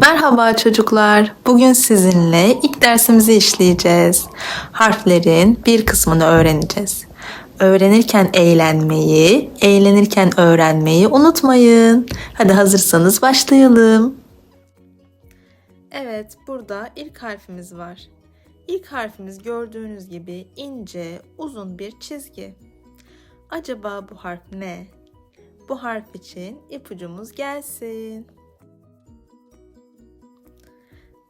Merhaba çocuklar. Bugün sizinle ilk dersimizi işleyeceğiz. Harflerin bir kısmını öğreneceğiz. Öğrenirken eğlenmeyi, eğlenirken öğrenmeyi unutmayın. Hadi hazırsanız başlayalım. Evet, burada ilk harfimiz var. İlk harfimiz gördüğünüz gibi ince, uzun bir çizgi. Acaba bu harf ne? Bu harf için ipucumuz gelsin.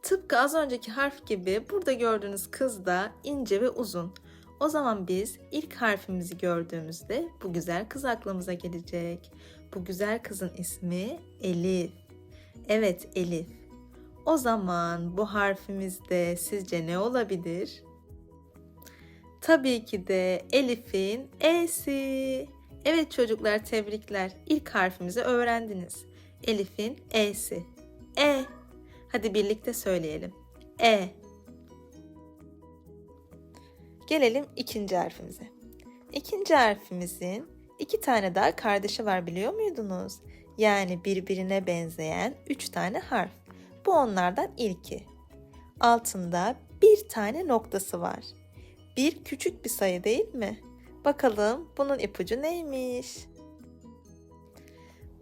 Tıpkı az önceki harf gibi burada gördüğünüz kız da ince ve uzun. O zaman biz ilk harfimizi gördüğümüzde bu güzel kız aklımıza gelecek. Bu güzel kızın ismi Elif. Evet Elif. O zaman bu harfimizde sizce ne olabilir? Tabii ki de Elif'in E'si. Evet çocuklar tebrikler. İlk harfimizi öğrendiniz. Elif'in E'si. E. Hadi birlikte söyleyelim. E. Gelelim ikinci harfimize. İkinci harfimizin iki tane daha kardeşi var biliyor muydunuz? Yani birbirine benzeyen üç tane harf. Bu onlardan ilki. Altında bir tane noktası var. Bir küçük bir sayı değil mi? Bakalım bunun ipucu neymiş?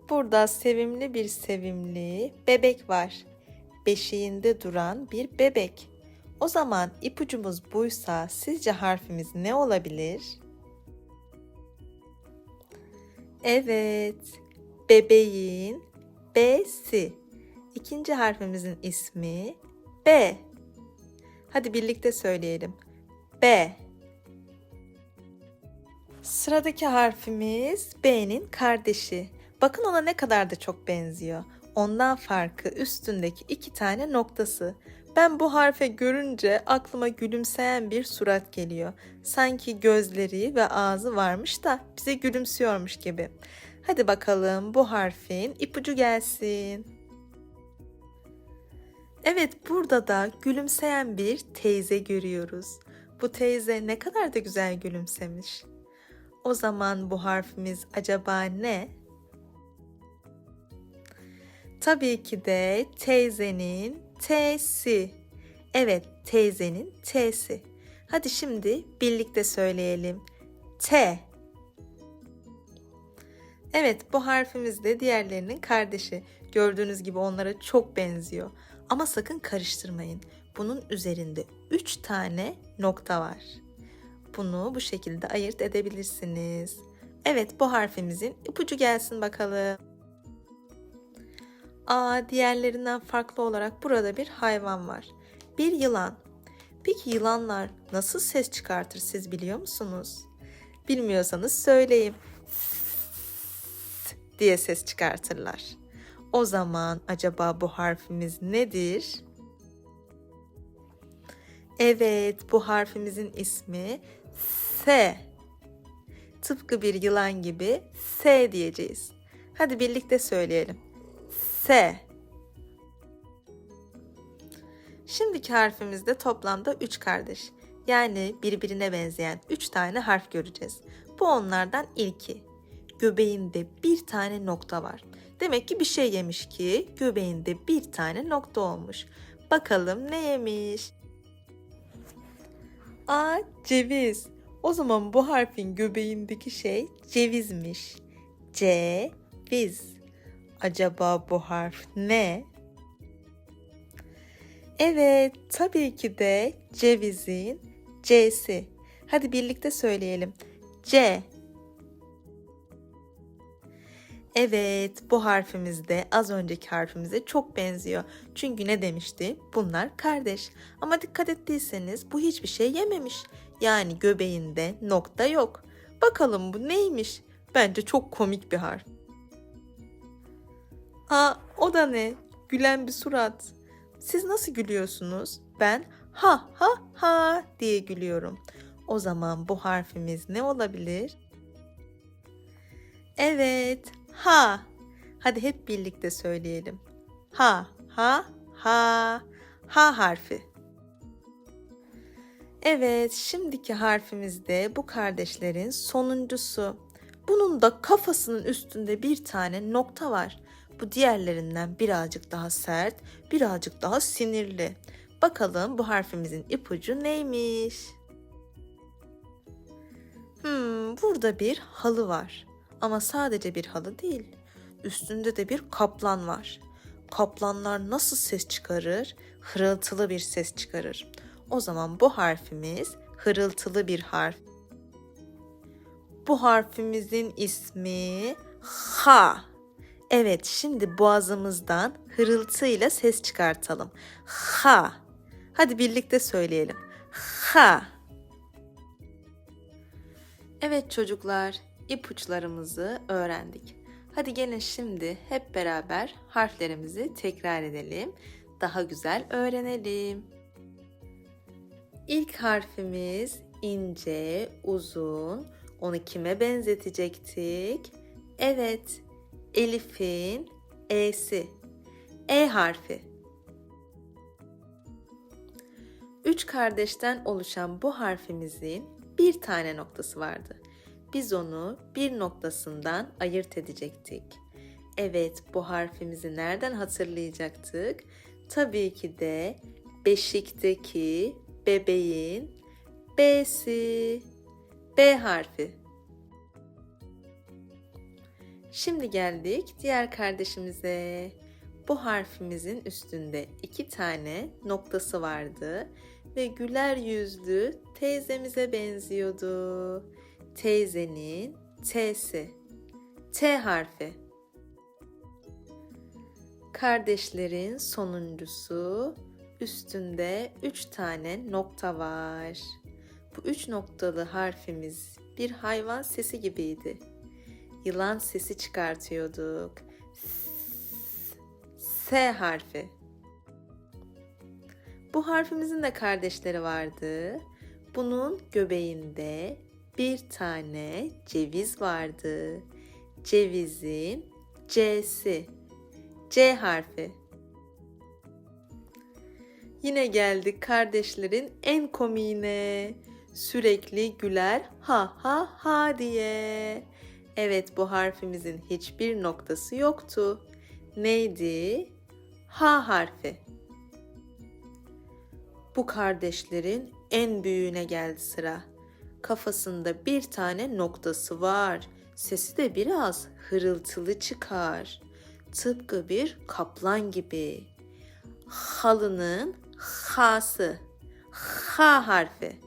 Burada sevimli bir sevimli bebek var beşiğinde duran bir bebek. O zaman ipucumuz buysa sizce harfimiz ne olabilir? Evet, bebeğin B'si. İkinci harfimizin ismi B. Hadi birlikte söyleyelim. B. Sıradaki harfimiz B'nin kardeşi. Bakın ona ne kadar da çok benziyor. Ondan farkı üstündeki iki tane noktası. Ben bu harfe görünce aklıma gülümseyen bir surat geliyor. Sanki gözleri ve ağzı varmış da bize gülümsüyormuş gibi. Hadi bakalım bu harfin ipucu gelsin. Evet burada da gülümseyen bir teyze görüyoruz. Bu teyze ne kadar da güzel gülümsemiş. O zaman bu harfimiz acaba ne? Tabii ki de teyzenin T'si. Evet, teyzenin T'si. Hadi şimdi birlikte söyleyelim. T. Evet, bu harfimiz de diğerlerinin kardeşi. Gördüğünüz gibi onlara çok benziyor. Ama sakın karıştırmayın. Bunun üzerinde 3 tane nokta var. Bunu bu şekilde ayırt edebilirsiniz. Evet, bu harfimizin ipucu gelsin bakalım. Aa, diğerlerinden farklı olarak burada bir hayvan var. Bir yılan. Peki yılanlar nasıl ses çıkartır siz biliyor musunuz? Bilmiyorsanız söyleyeyim. diye ses çıkartırlar. O zaman acaba bu harfimiz nedir? Evet, bu harfimizin ismi S. Tıpkı bir yılan gibi S diyeceğiz. Hadi birlikte söyleyelim. S. Şimdiki harfimizde toplamda 3 kardeş. Yani birbirine benzeyen 3 tane harf göreceğiz. Bu onlardan ilki. Göbeğinde bir tane nokta var. Demek ki bir şey yemiş ki göbeğinde bir tane nokta olmuş. Bakalım ne yemiş? A. Ceviz. O zaman bu harfin göbeğindeki şey cevizmiş. C. Viz. Acaba bu harf ne? Evet, tabii ki de cevizin C'si. Hadi birlikte söyleyelim. C. Evet, bu harfimiz de az önceki harfimize çok benziyor. Çünkü ne demişti? Bunlar kardeş. Ama dikkat ettiyseniz bu hiçbir şey yememiş. Yani göbeğinde nokta yok. Bakalım bu neymiş? Bence çok komik bir harf. Aa, o da ne? Gülen bir surat. Siz nasıl gülüyorsunuz? Ben ha ha ha diye gülüyorum. O zaman bu harfimiz ne olabilir? Evet, ha. Hadi hep birlikte söyleyelim. Ha, ha, ha. Ha harfi. Evet, şimdiki harfimiz de bu kardeşlerin sonuncusu. Bunun da kafasının üstünde bir tane nokta var. Bu diğerlerinden birazcık daha sert, birazcık daha sinirli. Bakalım bu harfimizin ipucu neymiş? Hmm, burada bir halı var. Ama sadece bir halı değil. Üstünde de bir kaplan var. Kaplanlar nasıl ses çıkarır? Hırıltılı bir ses çıkarır. O zaman bu harfimiz hırıltılı bir harf. Bu harfimizin ismi ha. Evet, şimdi boğazımızdan hırıltıyla ses çıkartalım. Ha. Hadi birlikte söyleyelim. Ha. Evet çocuklar, ipuçlarımızı öğrendik. Hadi gelin şimdi hep beraber harflerimizi tekrar edelim. Daha güzel öğrenelim. İlk harfimiz ince, uzun. Onu kime benzetecektik? Evet, Elif'in E'si. E harfi. Üç kardeşten oluşan bu harfimizin bir tane noktası vardı. Biz onu bir noktasından ayırt edecektik. Evet, bu harfimizi nereden hatırlayacaktık? Tabii ki de beşikteki bebeğin B'si. B harfi. Şimdi geldik diğer kardeşimize. Bu harfimizin üstünde iki tane noktası vardı ve güler yüzlü teyzemize benziyordu. Teyzenin T'si. T harfi. Kardeşlerin sonuncusu üstünde üç tane nokta var. Bu üç noktalı harfimiz bir hayvan sesi gibiydi. Yılan sesi çıkartıyorduk. S harfi. Bu harfimizin de kardeşleri vardı. Bunun göbeğinde bir tane ceviz vardı. Cevizin C'si. C harfi. Yine geldik kardeşlerin en komiğine. Sürekli güler ha ha ha diye. Evet bu harfimizin hiçbir noktası yoktu. Neydi? Ha harfi. Bu kardeşlerin en büyüğüne geldi sıra. Kafasında bir tane noktası var. Sesi de biraz hırıltılı çıkar. Tıpkı bir kaplan gibi. Halının hası. Ha harfi.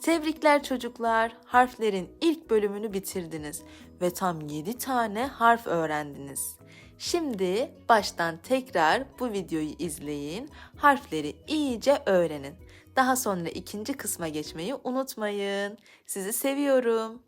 Tebrikler çocuklar. Harflerin ilk bölümünü bitirdiniz ve tam 7 tane harf öğrendiniz. Şimdi baştan tekrar bu videoyu izleyin, harfleri iyice öğrenin. Daha sonra ikinci kısma geçmeyi unutmayın. Sizi seviyorum.